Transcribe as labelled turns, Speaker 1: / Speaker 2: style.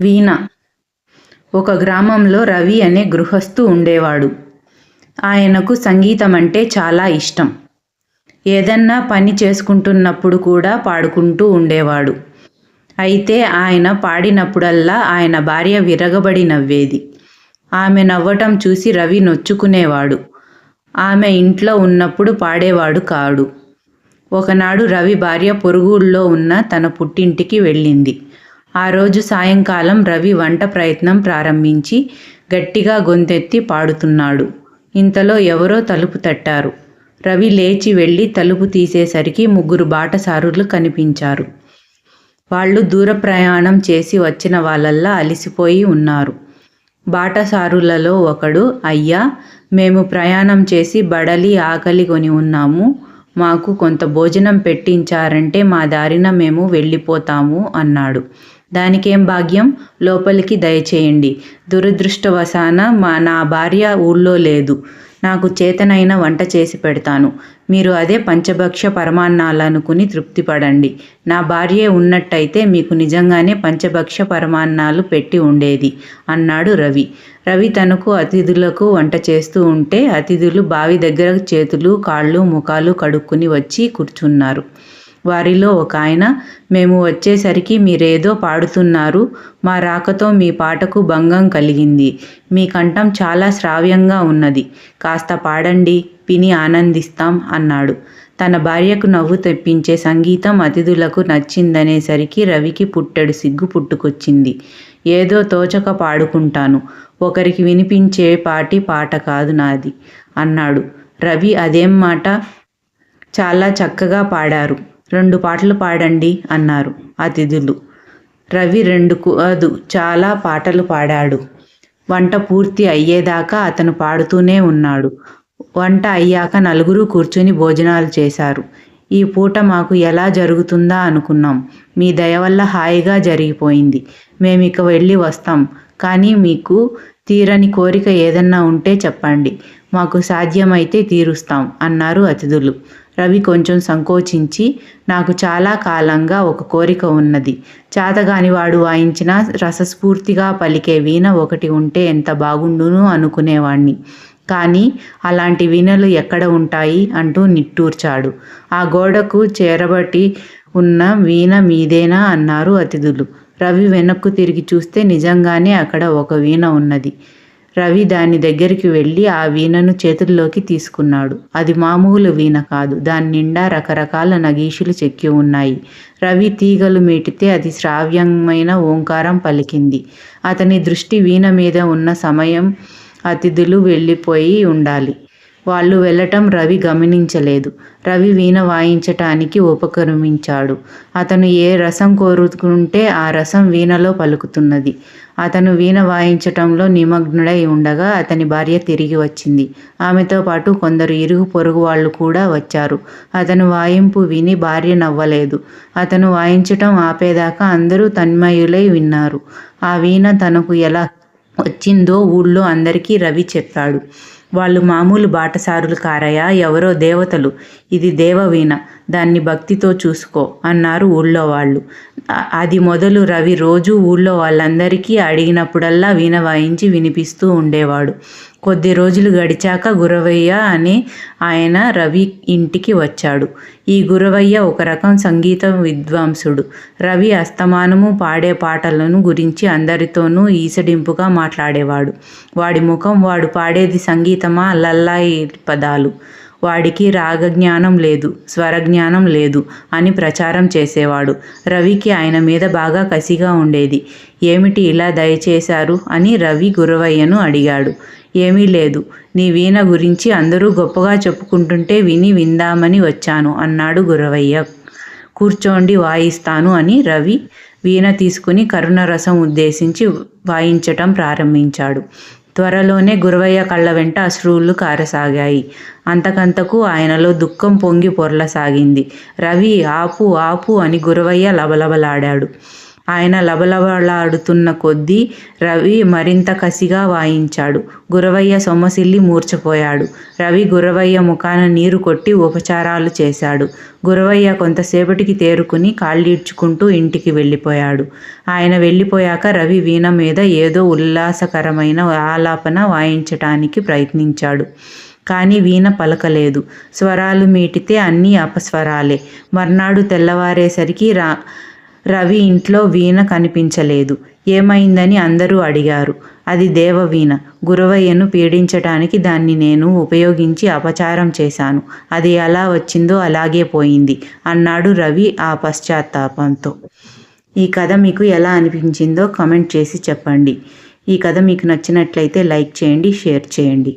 Speaker 1: వీణ. ఒక గ్రామంలో రవి అనే గృహస్థు ఉండేవాడు. ఆయనకు సంగీతం అంటే చాలా ఇష్టం. ఏదన్నా పని చేసుకుంటున్నప్పుడు కూడా పాడుకుంటూ ఉండేవాడు. అయితే ఆయన పాడినప్పుడల్లా ఆయన భార్య విరగబడి నవ్వేది. ఆమె నవ్వటం చూసి రవి నొచ్చుకునేవాడు. ఆమె ఇంట్లో ఉన్నప్పుడు పాడేవాడు కాడు. ఒకనాడు రవి భార్య పొరుగుళ్ళో ఉన్న తన పుట్టింటికి వెళ్ళింది. ఆ రోజు సాయంకాలం రవి వంట ప్రయత్నం ప్రారంభించి గట్టిగా గొంతెత్తి పాడుతున్నాడు. ఇంతలో ఎవరో తలుపు తట్టారు. రవి లేచి వెళ్ళి తలుపు తీసేసరికి ముగ్గురు బాటసారులు కనిపించారు. వాళ్ళు దూర ప్రయాణం చేసి వచ్చిన వాళ్ళల్లా అలసిపోయి ఉన్నారు. బాటసారులలో ఒకడు అయ్యా మేము ప్రయాణం చేసి బడలి ఆకలి కొని ఉన్నాము. మాకు కొంత భోజనం పెట్టించారంటే మా దారిన మేము వెళ్ళిపోతాము అన్నాడు. దానికేం భాగ్యం? లోపలికి దయచేయండి. దురదృష్టవశాన మా నా భార్య ఊళ్ళో లేదు. నాకు చేతనైన వంట చేసి పెడతాను. మీరు అదే పంచభక్ష పరమాన్నాలనుకుని తృప్తిపడండి. నా భార్యే ఉన్నట్టయితే మీకు నిజంగానే పంచభక్ష పరమాన్నాలు పెట్టి ఉండేది అన్నాడు రవి. రవి తనకు అతిథులకు వంట చేస్తూ ఉంటే అతిథులు బావి దగ్గర చేతులు కాళ్ళు ముఖాలు కడుక్కుని వచ్చి కూర్చున్నారు. వారిలో ఒక ఆయన మేము వచ్చేసరికి మీరేదో పాడుతున్నారు మా రాకతో మీ పాటకు భంగం కలిగింది మీ కంఠం చాలా శ్రావ్యంగా ఉన్నది కాస్త పాడండి విని ఆనందిస్తాం అన్నాడు. తన భార్యకు నవ్వు తెప్పించే సంగీతం అతిథులకు నచ్చిందనేసరికి రవికి పుట్టెడు సిగ్గు పుట్టుకొచ్చింది. ఏదో తోచక పాడుకుంటాను ఒకరికి వినిపించే పాటి పాట కాదు నాది అన్నాడు. రవి అదేం మాట చాలా చక్కగా పాడారు. రెండు పాటలు పాడండి అన్నారు అతిథులు. రవి రెండు కాదు చాలా పాటలు పాడాడు. వంట పూర్తి అయ్యేదాకా అతను పాడుతూనే ఉన్నాడు. వంట అయ్యాక నలుగురు కూర్చుని భోజనాలు చేశారు. ఈ పూట మాకు ఎలా జరుగుతుందా అనుకున్నాం. మీ దయ వల్ల హాయిగా జరిగిపోయింది. మేము ఇక వెళ్ళి వస్తాం. కానీ మీకు తీరని కోరిక ఏదన్నా ఉంటే చెప్పండి. మాకు సాధ్యమైతే తీరుస్తాం అన్నారు అతిథులు. రవి కొంచెం సంకోచించి నాకు చాలా కాలంగా ఒక కోరిక ఉన్నది. చాతగాని వాడు వాయించిన రసస్ఫూర్తిగా పలికే వీణ ఒకటి ఉంటే ఎంత బాగుండును? అనుకునేవాణ్ణి. కానీ అలాంటి వీణలు ఎక్కడ ఉంటాయి? అంటూ నిట్టూర్చాడు. ఆ గోడకు చేరబట్టి ఉన్న వీణ మీదేనా? అన్నారు అతిథులు. రవి వెనక్కు తిరిగి చూస్తే నిజంగానే అక్కడ ఒక వీణ ఉన్నది. రవి దాని దగ్గరికి వెళ్ళి ఆ వీణను చేతుల్లోకి తీసుకున్నాడు. అది మామూలు వీణ కాదు. దాని నిండా రకరకాల నగీషులు చెక్కి ఉన్నాయి. రవి తీగలు మీటితే అది శ్రావ్యమైన ఓంకారం పలికింది. అతని దృష్టి వీణ మీద ఉన్న సమయం అతిథులు వెళ్ళిపోయి ఉండాలి. వాళ్ళు వెళ్ళటం రవి గమనించలేదు. రవి వీణ వాయించటానికి ఉపక్రమించాడు. అతను ఏ రసం కోరుకుంటే ఆ రసం వీణలో పలుకుతున్నది. అతను వీణ వాయించటంలో నిమగ్నుడై ఉండగా అతని భార్య తిరిగి వచ్చింది. ఆమెతో పాటు కొందరు ఇరుగు పొరుగు వాళ్ళు కూడా వచ్చారు. అతను వాయింపు విని భార్య నవ్వలేదు. అతను వాయించటం ఆపేదాకా అందరూ తన్మయులై విన్నారు. ఆ వీణ తనకు ఎలా వచ్చిందో ఊళ్ళో అందరికీ రవి చెప్పాడు. వాళ్ళు మామూలు బాటసారులు కారయ్య ఎవరో దేవతలు. ఇది దేవవీణ. దాన్ని భక్తితో చూసుకో అన్నారు ఊళ్ళో వాళ్ళు. అది మొదలు రవి రోజు ఊళ్ళో వాళ్ళందరికీ అడిగినప్పుడల్లా వీణ వాయించి వినిపిస్తూ ఉండేవాడు. కొద్ది రోజులు గడిచాక గురవయ్య అని ఆయన రవి ఇంటికి వచ్చాడు. ఈ గురవయ్య ఒక రకం సంగీత విద్వాంసుడు. రవి అస్తమానము పాడే పాటలను గురించి అందరితోనూ ఈసడింపుగా మాట్లాడేవాడు. వాడి ముఖం వాడు పాడేది సంగీతమా? లల్లాయి పదాలు. వాడికి రాగజ్ఞానం లేదు స్వరజ్ఞానం లేదు అని ప్రచారం చేసేవాడు. రవికి ఆయన మీద బాగా కసిగా ఉండేది. ఏమిటి ఇలా దయచేశారు? అని రవి గురవయ్యను అడిగాడు. ఏమీ లేదు. నీ వీణ గురించి అందరూ గొప్పగా చెప్పుకుంటుంటే విని విందామని వచ్చాను అన్నాడు గురవయ్య. కూర్చోండి వాయిస్తాను అని రవి వీణ తీసుకుని కరుణరసం ఉద్దేశించి వాయించటం ప్రారంభించాడు. త్వరలోనే గురవయ్య కళ్ళ వెంట అశ్రువులు కారసాగాయి. అంతకంతకు ఆయనలో దుఃఖం పొంగి పొరలసాగింది. రవి ఆపు ఆపు అని గురవయ్య లబలబలాడాడు. ఆయన లబలబలాడుతున్న కొద్దీ రవి మరింత కసిగా వాయించాడు. గురవయ్య సొమ్మసిల్లి మూర్చపోయాడు. రవి గురవయ్య ముఖాన నీరు కొట్టి ఉపచారాలు చేశాడు. గురవయ్య కొంతసేపటికి తేరుకుని కాళ్ళీడ్చుకుంటూ ఇంటికి వెళ్ళిపోయాడు. ఆయన వెళ్ళిపోయాక రవి వీణ మీద ఏదో ఉల్లాసకరమైన ఆలాపన వాయించటానికి ప్రయత్నించాడు. కానీ వీణ పలకలేదు. స్వరాలు మీటితే అన్నీ అపస్వరాలే. మర్నాడు తెల్లవారేసరికి రా రవి ఇంట్లో వీణ కనిపించలేదు. ఏమైందని అందరూ అడిగారు. అది దేవవీణ. గురవయ్యను పీడించటానికి దాన్ని నేను ఉపయోగించి అపచారం చేశాను. అది ఎలా వచ్చిందో అలాగే పోయింది అన్నాడు రవి ఆ పశ్చాత్తాపంతో. ఈ కథ మీకు ఎలా అనిపించిందో కమెంట్ చేసి చెప్పండి. ఈ కథ మీకు నచ్చినట్లయితే లైక్ చేయండి షేర్ చేయండి.